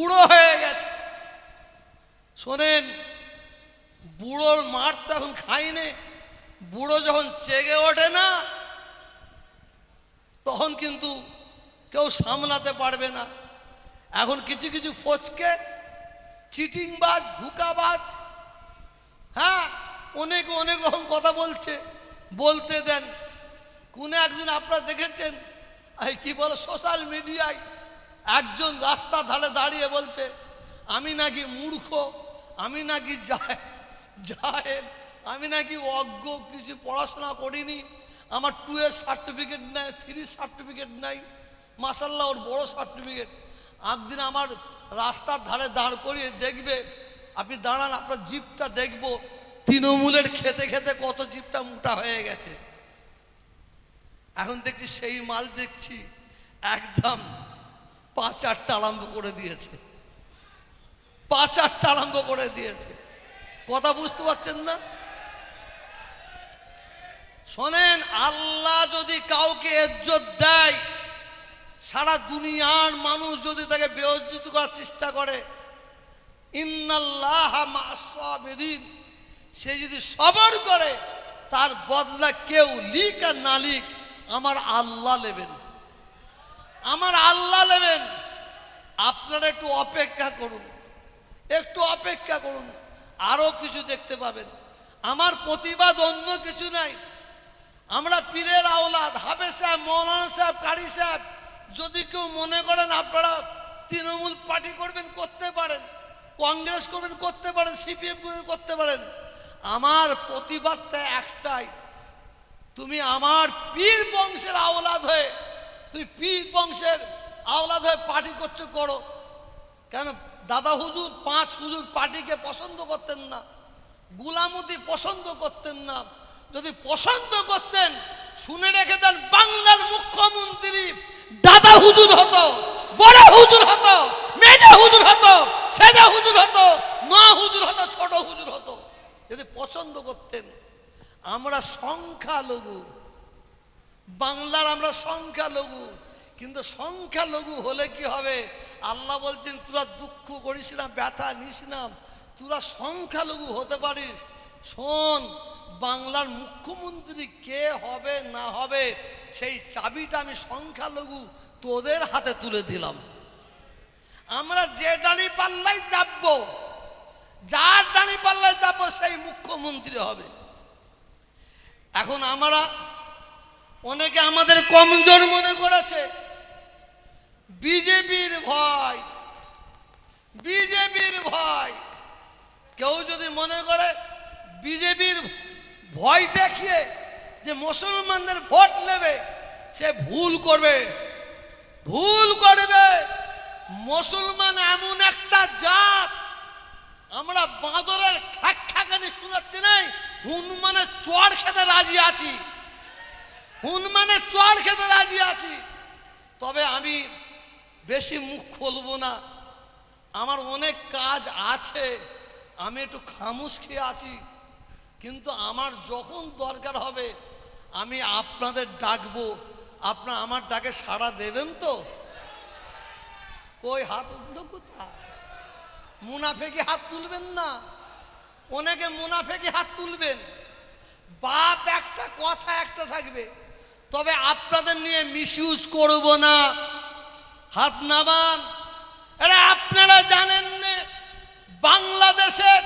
বুড়ো হয়ে গেছে। শোনেন, বুড়োর মার তো এখন খাইনে বুড়ো যখন চেগে ওঠে না, তখন কিন্তু কেউ সামলাতে পারবে না। এখন কিছু কিছু ফচকে, চিটিংবাজ, ধুকাবাজ হ্যাঁ অনেক অনেক রকম কথা বলছে। বলতে দেন, কোন একজন আপনারা দেখেছেন? কি বলে সোশ্যাল মিডিয়ায় একজন রাস্তা ধারে দাঁড়িয়ে বলছে, আমি নাকি মূর্খ, আমি নাকি যায় আমি নাকি অজ্ঞ, কিছু পড়াশোনা করিনি, আমার টু এর সার্টিফিকেট নাই থ্রি সার্টিফিকেট নাই মাসাল্লাহ ওর বড় সার্টিফিকেট একদিন আমার রাস্তার ধারে দাঁড় করিয়ে দেখবে, আপনি দাঁড়ান, আপনার জিপটা দেখব, তৃণমূলের খেতে খেতে কত জিপটা মোটা হয়ে গেছে। এখন দেখছি সেই মাল দেখছি, একদম পাঁচ আটটা আরম্ভ করে দিয়েছে। পাঁচ আটটা আরম্ভ করে দিয়েছে। কথা বুঝতে পারছেন না? শোনেন, আল্লাহ যদি কাউকে ইজ্জত দেয়, সারা দুনিয়ার মানুষ যদি তাকে বেয়জ্জিত করার চেষ্টা করে, ইন্নাল্লাহ মাসাবিরিন সে যদি সবর করে, তার বদলা কেউ লিক আর না লিক, আমার আল্লাহ নেবেন। আমার আল্লাহ নেবেন। আপনারা একটু অপেক্ষা করুন। একটু অপেক্ষা করুন। আরও কিছু দেখতে পাবেন। আমার প্রতিবাদ অন্য কিছু নাই। আমরা পীরের আওলাদ হাবে সাহেব, মৌলানা সাহেব, কারি সাহেব, যদি কেউ মনে করেন আপনারা তৃণমূল পার্টি করবেন, করতে পারেন। কংগ্রেস করবেন, করতে পারেন, সিপিএম করবেন, করতে পারেন। আমার প্রতিবাদটা একটাই। তুমি আমার পীর বংশের আওলাদ হয়ে তুই পীর বংশের আওলাদ হয়ে পার্টি করছ, করো। কেন? দাদা হুজুর, পাঁচ হুজুর পার্টিকে পছন্দ করতেন না। গুলামতি পছন্দ করতেন না। যদি পছন্দ করতেন, শুনে রেখে দেন বাংলার মুখ্যমন্ত্রী দাদা হুজুর হতো, বড় হুজুর হতো, মেজা হুজুর হতো, সেজা হুজুর হতো, মা হুজুর হতো, ছোট হুজুর হতো। যদি পছন্দ করতেন, আমরা সংখ্যালঘু। বাংলার আমরা সংখ্যালঘু। কিন্তু সংখ্যালঘু হলে কি হবে? আল্লাহ বলছেন, তোরা দুঃখ করিস না, ব্যথা নিস না। তোরা সংখ্যালঘু হতে পারিস। শোন, বাংলার মুখ্যমন্ত্রী কে হবে, না হবে, সেই চাবিটা আমি সংখ্যালঘু তোদের হাতে তুলে দিলাম। আমরা যে ডানি পাল্লাই চাপবো, যার ডানি পাল্লায় যাব সেই মুখ্যমন্ত্রী হবে। এখন আমরা অনেকে আমাদের কমজোর মনে করেছে। বিজেপির ভয়। বিজেপির ভয়। কেউ যদি মনে করে বিজেপির ভয় দেখিয়ে যে মুসলমানদের ভোট নেবে, সে ভুল করবে। ভুল করবে। মুসলমান এমন একটা জাত। আমরা বাঁদরের খ্যাক খ্যাকানি শোনাচ্ছি নাই, হনুমানের চড় খেতে রাজি আছি। হনুমানের চড় খেতে রাজি আছি। তবে আমি বেশি মুখ খুলবো না। আমার অনেক কাজ আছে, আমি একটু খামুশ খেয়ে আছি। কিন্তু আমার যখন দরকার হবে, আমি আপনাদের ডাকবো। আপনার আমার ডাকে সাড়া দেবেন তো? কই হাত উঠল কোথায়? মুনাফেকি হাত তুলবেন না? অনেকে মুনাফেকি হাত তুলবেন। বাপ একটা কথা একটা থাকবে। তবে আপনাদের নিয়ে মিসইউজ করব না। হাত নামান। আপনারা জানেন না, বাংলাদেশের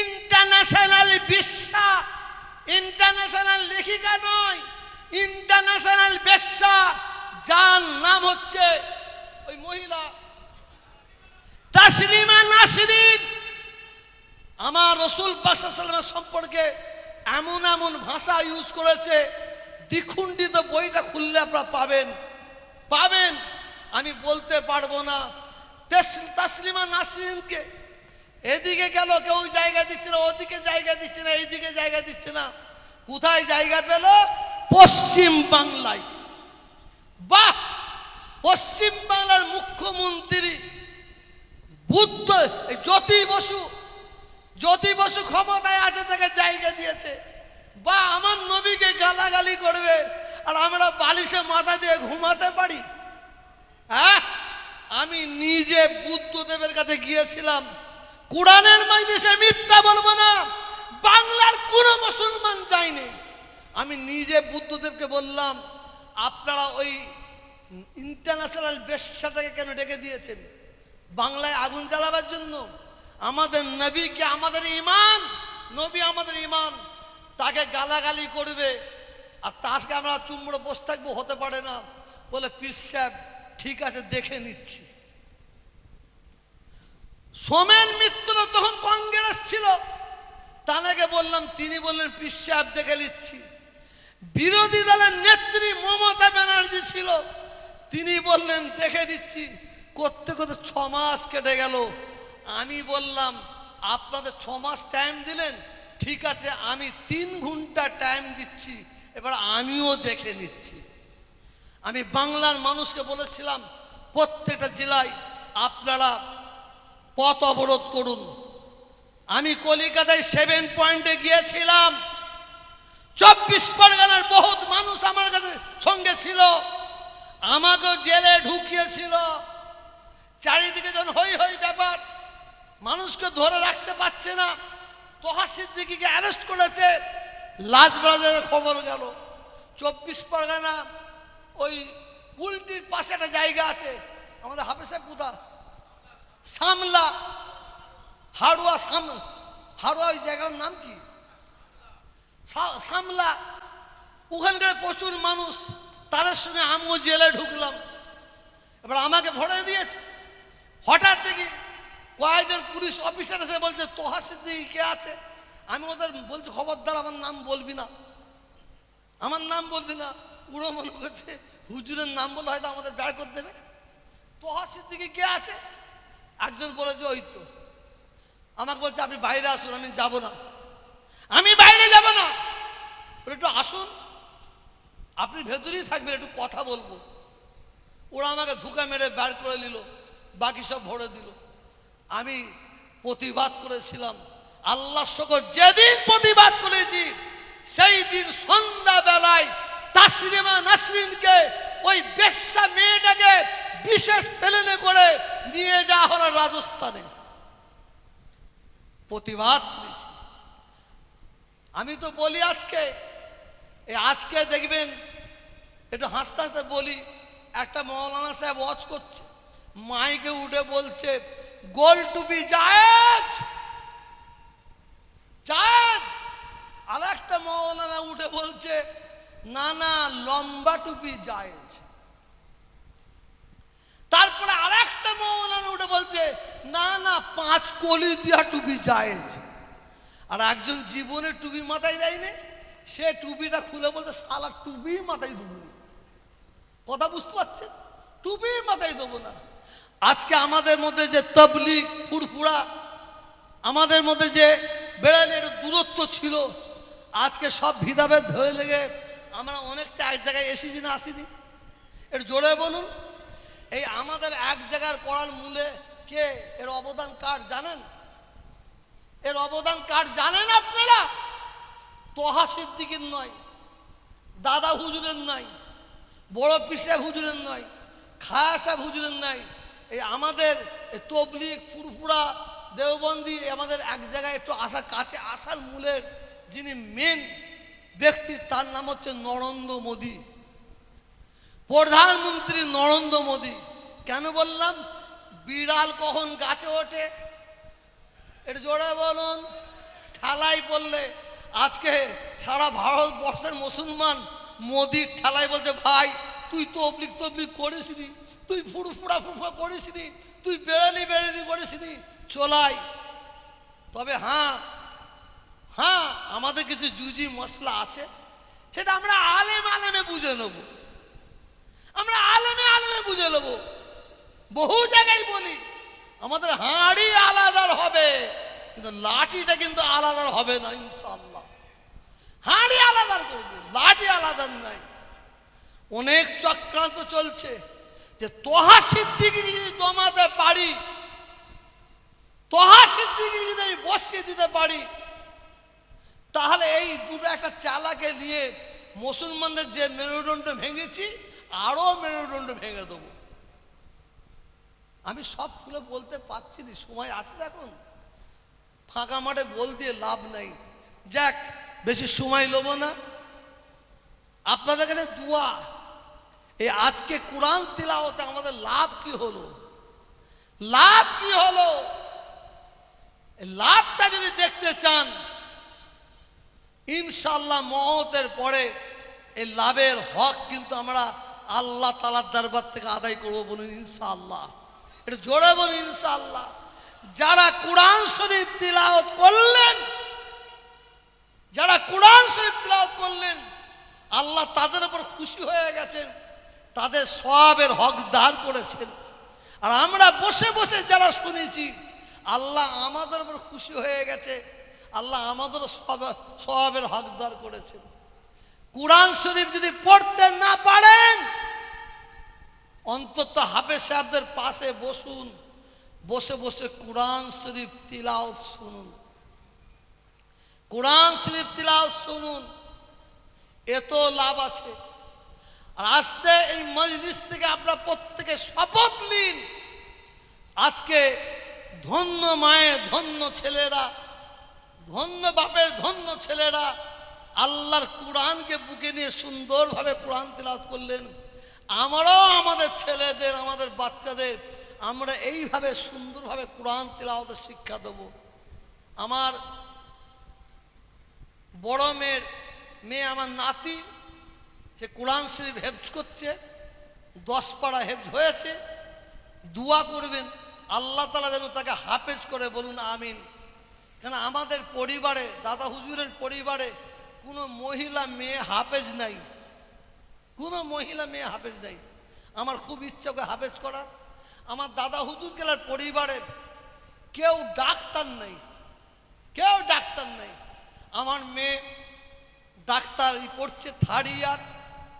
ইন্টারন্যাশনাল বিশ্বা ইন্টারন্যাশনাল লেখিকা নয় ইন্টারন্যাশনাল বেশ্যা যার নাম হচ্ছে ওই মহিলা তাসলিমা নাসরিন। আমার রসুল পাশাসাল্লামের সম্পর্কে এমন এমন ভাষা ইউজ করেছে দ্বিখণ্ডিত বইটা খুললে আপনারা পাবেন। পাবেন। আমি বলতে পারব না। তেস- তাসলিমা নাসরিনকে এদিকে গেল, কেউ জায়গা দিচ্ছে না, ওদিকে জায়গা দিচ্ছে না, এইদিকে জায়গা দিচ্ছে না। কোথায় জায়গা পেল? পশ্চিম বাংলায়। বাহ! পশ্চিম বাংলার মুখ্যমন্ত্রী বুদ্ধ জ্যোতি বসু। জ্যোতি বসু ক্ষমতায় আছে, তাকে জায়গা দিয়েছে। বা আমার নবীকে গালাগালি করবে আর আমরা বালিশে মাথা দিয়ে ঘুমাতে পারি। হ্যাঁ? আমি নিজে বুদ্ধদেবের কাছে গিয়েছিলাম। কোরআনের মজলিসে মিথ্যা বলব না। বাংলার কোনো মুসলমান যায়নি। আমি নিজে বুদ্ধদেবকে বললাম, আপনারা ওই ইন্টারন্যাশনাল বেশ্যাটাকে কেন ডেকে দিয়েছেন? বাংলায় আগুন জ্বালাবার জন্য। আমাদের নবীকে আমাদের ইমান? নবী আমাদের ইমান। তাকে গালাগালি করবে, আর তাকে আমরা চুমড়ো বসে থাকব, হতে পারে না। বলে, পীর সাহেব, ঠিক আছে, দেখে নিচ্ছি। সোমেন মিত্র তখন কংগ্রেস ছিল। তানাকে বললাম, তিনি বললেন, পীর সাহেব, দেখে নিচ্ছি। বিরোধী দলের নেত্রী মমতা ব্যানার্জি ছিল। তিনি বললেন, দেখে দিচ্ছি করতে করতে ছ মাস কেটে গেল। আমি বললাম, আপনাদের ছ মাস টাইম দিলেন? ঠিক আছে, আমি তিন ঘণ্টা টাইম দিচ্ছি, এবার আমিও দেখে নিচ্ছি। আমি বাংলার মানুষকে বলেছিলাম, প্রত্যেকটা জেলায় আপনারা পথ অবরোধ করুন। আমি কলিকাতায় সেভেন পয়েন্টে গিয়েছিলাম। চব্বিশ পরগনার বহুত মানুষ আমার কাছে সঙ্গে ছিল। আমাকেও জেলে ঢুকিয়েছিল। চারিদিকে যখন হই হই ব্যাপার, মানুষকে ধরে রাখতে পারছে না। তোহা সিদ্দিকিকে অ্যারেস্ট করেছে। লাজ লাজবাজারের খবর গেল। চব্বিশ পরগনা, ওই কুলটির পাশে একটা জায়গা আছে। আমাদের হাফেসা কোথা সামলা, হাড়ুয়া সাম হাড়ুয়া ওই জায়গার নাম কি? সামলা। ওখানকার প্রচুর মানুষ, তাদের সঙ্গে আমিও জেলে ঢুকলাম। এবার আমাকে ভরে দিয়েছে। হঠাৎ দেখি কয়েকজন পুলিশ অফিসার এসে বলছে, তোহা সিদ্দিকি, কে আছে? আমি ওদের বলছি, খবরদার, আমার নাম বলবি না। আমার নাম বলবি না। পুরো মনে করছে, হুজুরের নাম বলে হয়তো আমাদের বের করে দেবে। তোহা সিদ্দিকি, কে আছে? একজন বলেছে, ওই তো। আমাকে বলছে, আপনি বাইরে আসুন, আমি যাব না। আমি বাইরে যাব না? একটু আসুন। আপনি ভেতরেই থাকবেন, একটু কথা বলব। ওরা আমাকে ধুকা মেরে বের করে নিল বাকি সব ভরে দিল। আমি প্রতিবাদ করেছিলাম। আল্লাহ শকর যেদিন প্রতিবাদ করেছি, সেই দিন সন্ধ্যাবেলায় তাসলিমা নাসরিনকে ওই বেশ্যা মেয়েটাকে বিশেষ প্লেনে করে নিয়ে যাওয়া হলো রাজস্থানে। প্রতিবাদ করেছি। আমি তো বলি আজকে আজকে দেখবেন, একটু হাসতে হাসতে বলি, একটা মৌলানা সাহেব ওয়াচ করছে, মাইকে উঠে বলছে গোল টু বি জায়েজ জায়েজ আর একটা মৌলানা উঠে বলছে, না না, লম্বা টুপি জায়েজ তারপরে আর একটা মৌলানা উঠে বলছে, না না, পাঁচ কলি দিয়া টুপি জায়েজ আর একজন জীবনে টুপি মাথায় দেয়নি, সে টুপিটা খুলে বলছে সালা টুপি মাথায় দেবো। কথা বুঝতে পারছেন? টুপি মাথায় দেবো না। আজকে আমাদের মধ্যে যে তবলিগ, ফুরফুরা, আমাদের মধ্যে যে বেড়ালে একটু দূরত্ব ছিল, আজকে সব ভিদাভেদ হয়ে লেগে আমরা অনেকটা এক জায়গায় এসেছি না আসিনি? এর জোরে বলুন, এই আমাদের এক জায়গার করার মূলে কে? এর অবদান কার জানেন? এর অবদান কার জানেন আপনারা? তোহা সিদ্দিকের নয়, দাদা হুজুরের নয়, বড় পিসা হুজুরের নয় খায়াসা হুজুরের নয় এই আমাদের এই তবলিগ ফুরফুরা দেওবন্দি আমাদের এক জায়গায় একটু আসার কাছে আসার মূলের যিনি মেন ব্যক্তি, তার নাম হচ্ছে নরেন্দ্র মোদী। প্রধানমন্ত্রী নরেন্দ্র মোদী। কেন বললাম? বিড়াল কখন গাছে ওঠে? এটা জোরে বলুন। ঠেলাই পড়লে আজকে সারা ভারতবর্ষের মুসলমান মোদির ঠেলায় বলছে, ভাই, তুই তবলিক তবলিক করিসনি? তুই ফুড়ফুড়া ফুফা করিসনি, তুই বেড়ালি বেড়ালি করিসনি, চলাই। তবে হ্যাঁ হ্যাঁ আমাদের কিছু জুজি মশলা আছে, সেটা আমরা আলেম আলেমে বুঝে নেব। আমরা আলেমে আলেমে বুঝে নেব। বহু জায়গায় বলি, আমাদের হাঁড়ি আলাদার হবে, কিন্তু লাঠিটা কিন্তু আলাদার হবে না ইনশাল্লাহ হাঁড়ি আলাদার করব, লাঠি আলাদার নাই। অনেক চক্রান্ত চলছে। যে তোহা সিদ্দিকি যদি দমাতে পারি, তোহা সিদ্দিকি যদি আমি বসিয়ে দিতে পারি, তাহলে এই দুটো একটা চালাকে নিয়ে মুসলমানদের যে মেরুদণ্ড ভেঙেছি আরও মেরুদণ্ড ভেঙে দেবো। আমি সব খুলে বলতে পারছি না, সময় আছে দেখুন ফাঁকা মাঠে গোল দিয়ে লাভ নাই। যাক, বেশি সময় লোবো না। আপনাদের কাছে দুয়া। এই আজকে কোরআন তিলাওতে আমাদের লাভ কি হলো? লাভ কি হলো? লাভটা যদি দেখতে চান ইনশাল্লাহ মহতের পরে এই লাভের হক কিন্তু আমরা আল্লাহ তালার দরবার থেকে আদায় করব বলুন ইনশাআল্লাহ। এটা জোরে বলুন ইনশাআল্লাহ। যারা কোরআন শরীফ তিলাওত করলেন, যারা কোরআন শরীফ তিলাওত করলেন, আল্লাহ তাদের উপর খুশি হয়ে গেছেন। তাদের সবের হক দাঁড় করেছেন। আর আমরা বসে বসে যারা শুনেছি, আল্লাহ আমাদের উপর খুশি হয়ে গেছে, আল্লাহ আমাদেরও সব, সবের হকদার করেছেন। কোরআন শরীফ যদি পড়তে না পারেন, অন্তত হাফেজ সাহেবদের পাশে বসুন, বসে বসে কোরআন শরীফ তিলাওত শুনুন। কোরআন শরীফ তিলাওত শুনুন, এত লাভ আছে। আর আজকে এই মজলিস থেকে আপনারা প্রত্যেকে শপথ নিন। আজকে ধন্য মায়ের ধন্য ছেলেরা, ধন্য বাপের ধন্য ছেলেরা আল্লাহর কোরআনকে বুকে নিয়ে সুন্দরভাবে কোরআন তিলাওয়াত করলেন। আমরাও আমাদের ছেলেদের, আমাদের বাচ্চাদের, আমরা এইভাবে সুন্দরভাবে কোরআন তিলাওয়াতের শিক্ষা দেব। আমার বড় মেয়ের, মেয়ে আমার নাতি সে কোরআন শরীফ হেফজ করছে, দশ পাড়া হেফজ হয়েছে, দোয়া করবেন, আল্লাহ তালা যেন তাকে হাফেজ করে বলুন, আমিন। কেন আমাদের পরিবারে, দাদা হুজুরের পরিবারে কোনো মহিলা মেয়ে হাফেজ নাই। কোনো মহিলা মেয়ে হাফেজ নাই। আমার খুব ইচ্ছা করে হাফেজ করার। আমার দাদা হুজুর গেলার পরিবারের কেউ ডাক্তার নেই। কেউ ডাক্তার নেই। আমার মেয়ে ডাক্তার পড়ছে থার্ড ইয়ার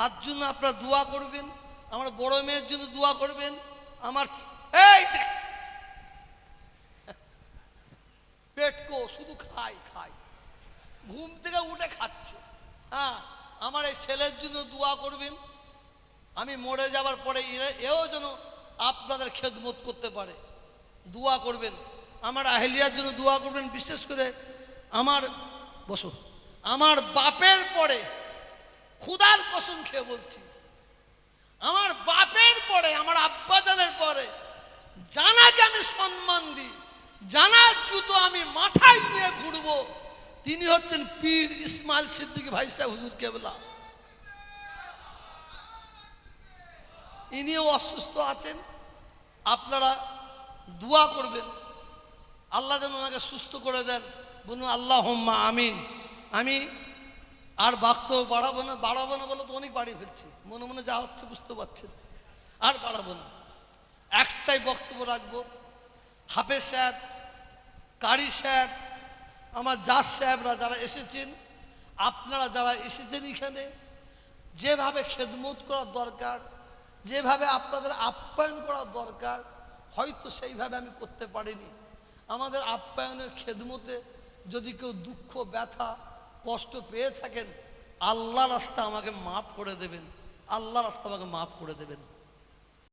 তার জন্য আপনারা দোয়া করবেন আমার বড় মেয়ের জন্য দোয়া করবেন আমার এই। পেটকো শুধু খাই খাই। ঘুম থেকে উঠে খাচ্ছে। হ্যাঁ আমার এই ছেলের জন্য দোয়া করবেন। আমি মরে যাবার পরে এও যেন আপনাদের খেদমত করতে পারে। দোয়া করবেন। আমার আহেলিয়ার জন্য দোয়া করবেন বিশেষ করে আমার বসো আমার বাপের পরে ক্ষুদার কসম খেয়ে বলছি। আমার বাপের পরে, আমার আব্বাজানের পরে, জানাকে আমি সম্মান দিই, জানার জুতো আমি মাথায় নিয়ে ঘুরবো। তিনি হচ্ছেন পীর ইসমাইল সিদ্দিকী ভাই সাহেব, হুজুর কেবলা। ইনিও অসুস্থ আছেন। আপনারা দোয়া করবেন। আল্লাহ যেন ওনাকে সুস্থ করে দেন। বলুন আল্লাহ আমিন। আমি আর বাক্য বাড়াবো না বাড়াবো না বলে তো অনেক বাড়ি ফেলছি। মনে মনে যা হচ্ছে বুঝতে পারছেন আর বাড়াবো না। একটাই বক্তব্য রাখব, হাফেজ সাহেব, কারি সাহেব, আমার জাজ সাহেবরা যারা এসেছেন, আপনারা যারা এসেছেন এখানে, যেভাবে খেদমত করা দরকার, যেভাবে আপনাদের আপ্যায়ন করা দরকার, হয়তো সেইভাবে আমি করতে পারিনি। আমাদের আপ্যায়নের খেদমতে যদি কেউ দুঃখ, ব্যথা কষ্ট পেয়ে থাকেন, আল্লাহ রাস্তা আমাকে মাফ করে দেবেন, আল্লাহ রাস্তা আমাকে মাফ করে দেবেন।